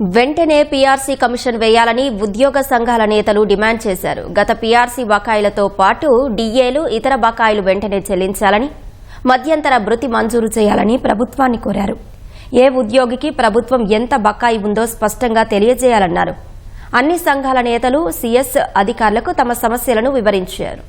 వెంటనే PRC commission వేయాలని ఉద్యోగ సంఘాల నేతలు డిమాండ్ చేశారు. గత పీఆర్సీ బకాయిలతో పాటు డీఏలు ఇతర బకాయిలు వెంటనే చెల్లించాలని మధ్యంతర భృతి మంజూరు చేయాలని ప్రభుత్వాన్ని కోరారు. ఏ ఉద్యోగికి ప్రభుత్వం ఎంత బకాయి ఉందో స్పష్టంగా తెలియజేయాలన్నారు. అన్ని సంఘాల నేతలు సీఎస్ అధికారులకు తమ సమస్యలను వివరించారు.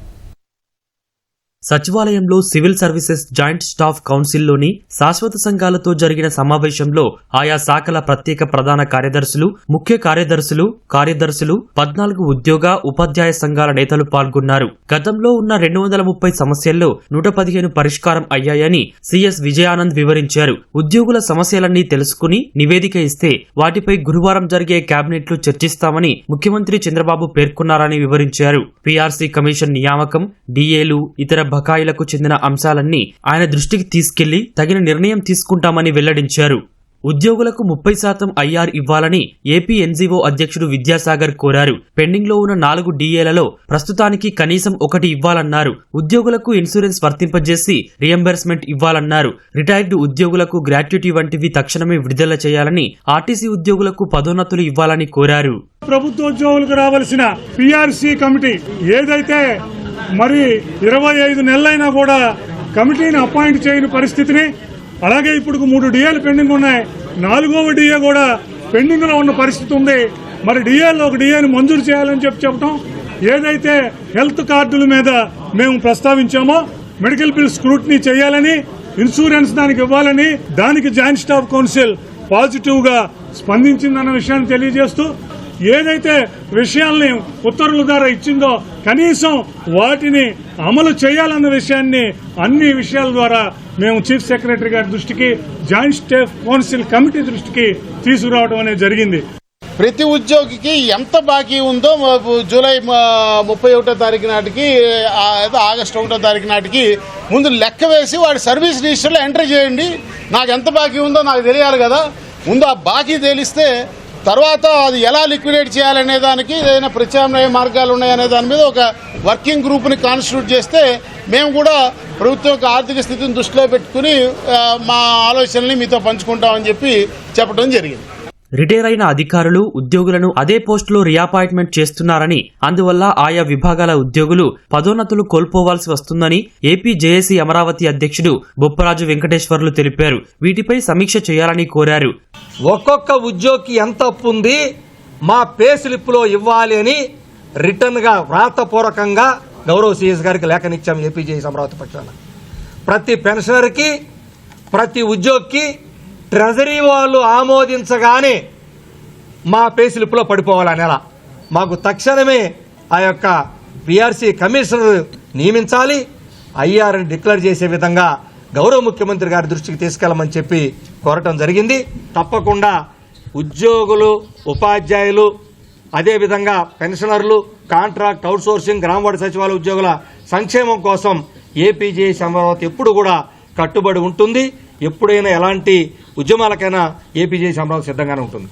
సచివాలయంలో సివిల్ సర్వీసెస్ జాయింట్ స్టాఫ్ కౌన్సిల్లోని శాశ్వత సంఘాలతో జరిగిన సమావేశంలో ఆయా శాఖల ప్రత్యేక ప్రధాన కార్యదర్శులు ముఖ్య కార్యదర్శులు కార్యదర్శులు పద్నాలుగు ఉద్యోగ ఉపాధ్యాయ సంఘాల నేతలు పాల్గొన్నారు. గతంలో ఉన్న రెండు వందల ముప్పై సమస్యల్లో నూట పదిహేను పరిష్కారం అయ్యాయని సిఎస్ విజయానంద్ వివరించారు. ఉద్యోగుల సమస్యలన్నీ తెలుసుకుని నివేదిక ఇస్తే వాటిపై గురువారం జరిగే కేబినెట్లో చర్చిస్తామని ముఖ్యమంత్రి చంద్రబాబు పేర్కొన్నారని వివరించారు. పీఆర్సీ కమిషన్ నియామకం డిఏలు ఇతర బకాయిలకు చెందిన అంశాలన్నీ ఆయన దృష్టికి తీసుకెళ్ళి తగిన నిర్ణయం తీసుకుంటామని వెల్లడించారు. ఉద్యోగులకు ముప్పై శాతం ఐఆర్ ఇవ్వాలని ఏపీ ఎన్జీఓ అధ్యక్షుడు విద్యాసాగర్ కోరారు. పెండింగ్లో ఉన్న నాలుగు డీఏలలో ప్రస్తుతానికి కనీసం ఒకటి ఇవ్వాలన్నారు. ఉద్యోగులకు ఇన్సూరెన్స్ వర్తింపజేసి రియంబర్స్మెంట్ ఇవ్వాలన్నారు. రిటైర్డ్ ఉద్యోగులకు గ్రాట్యుటీ వంటివి తక్షణమే విడుదల చేయాలని ఆర్టీసీ ఉద్యోగులకు పదోన్నతులు ఇవ్వాలని కోరారు. ప్రభుత్వ ఉద్యోగులకు రావాల్సిన పిఆర్సీ కమిటీ ఏదైతే మరి ఇరవై ఐదు నెలలైనా కూడా కమిటీని అపాయింట్ చేయని పరిస్థితిని అలాగే ఇప్పుడు మూడు డిఏలు పెండింగ్ ఉన్నాయి. నాలుగవ డిఏ కూడా పెండింగ్లో ఉన్న పరిస్థితి ఉంది. మరి డిఏలో ఒక డిఏని మంజూరు చేయాలని చెప్పి చెప్పడం ఏదైతే హెల్త్ కార్డుల మీద మేము ప్రస్తావించామో మెడికల్ బిల్ స్క్రూటినీ చేయాలని ఇన్సూరెన్స్ దానికి ఇవ్వాలని దానికి జాయింట్ స్టాఫ్ కౌన్సిల్ పాజిటివ్గా స్పందించిందన్న విషయాన్ని తెలియజేస్తూ ఏదైతే విషయాల్ని ఉత్తర్వుల ద్వారా ఇచ్చిందో కనీసం వాటిని అమలు చేయాలన్న విషయాన్ని అన్ని విషయాల ద్వారా మేము చీఫ్ సెక్రటరీ గారి దృష్టికి జాయింట్ స్టేఫ్ కౌన్సిల్ కమిటీ దృష్టికి తీసుకురావడం అనేది జరిగింది. ప్రతి ఉద్యోగికి ఎంత బాకీ ఉందో జూలై ముప్పై ఒకటో తారీఖు నాటికి ఏదో ఆగస్టు ఒకటో తారీఖు నాటికి ముందు లెక్క వేసి వాడి సర్వీస్ రిజిస్టర్లో ఎంటర్ చేయండి. నాకు ఎంత బాకీ ఉందో నాకు తెలియాలి కదా. ముందు ఆ బాకీ తెలిస్తే తర్వాత అది ఎలా లిక్విడేట్ చేయాలనే దానికి ఏదైనా ప్రత్యామ్నాయ మార్గాలు ఉన్నాయనే దాని మీద ఒక వర్కింగ్ గ్రూప్ని కాన్స్టిట్యూట్ చేస్తే మేము కూడా ప్రభుత్వం యొక్క ఆర్థిక స్థితిని దృష్టిలో పెట్టుకుని మా ఆలోచనల్ని మీతో పంచుకుంటామని చెప్పి చెప్పడం జరిగింది. రిటైర్ అయిన అధికారులు ఉద్యోగులను అదే పోస్టులో రీఅపాయింట్మెంట్ చేస్తున్నారని అందువల్ల ఆయా విభాగాల ఉద్యోగులు పదోన్నతులు కోల్పోవాల్సి వస్తుందని ఏపీ జేఏసీ అమరావతి అధ్యక్షుడు బొప్పరాజు వెంకటేశ్వర్లు తెలిపారు. వీటిపై సమీక్ష చేయాలని కోరారు. ఒక్కొక్క ఉద్యోగికి ఎంత అప్పు ఉంది మా పే స్లిప్లో ఇవ్వాలి అని రిటర్న్గా వ్రాతపూర్వకంగా గౌరవ సీఎస్ గారికి లేఖనిచ్చాం ఏపీజేఎస్ అమరావతి పక్షాన. ప్రతి పెన్షనర్కి ప్రతి ఉద్యోగికి ట్రెజరీ వాళ్ళు ఆమోదించగానే మా పేసిలిప్పులో పడిపోవాలి నెల. మాకు తక్షణమే ఆ యొక్క పిఆర్సీ కమిషనర్ నియమించాలి. ఐఆర్ని డిక్లేర్ చేసే విధంగా గౌరవ ముఖ్యమంత్రి గారి దృష్టికి తీసుకెళ్ళమని చెప్పి కోరటం జరిగింది. తప్పకుండా ఉద్యోగులు ఉపాధ్యాయులు అదేవిధంగా పెన్షనర్లు కాంట్రాక్ట్ అవుట్సోర్సింగ్ గ్రామవాడ సచివాలయ ఉద్యోగుల సంక్షేమం కోసం ఏపీజేఎస్ అమరావతి ఎప్పుడు కూడా కట్టుబడి ఉంటుంది. ఎప్పుడైనా ఎలాంటి ఉద్యమాలకైనా ఏపీజేఎస్ అమరావతి సిద్ధంగానే ఉంటుంది.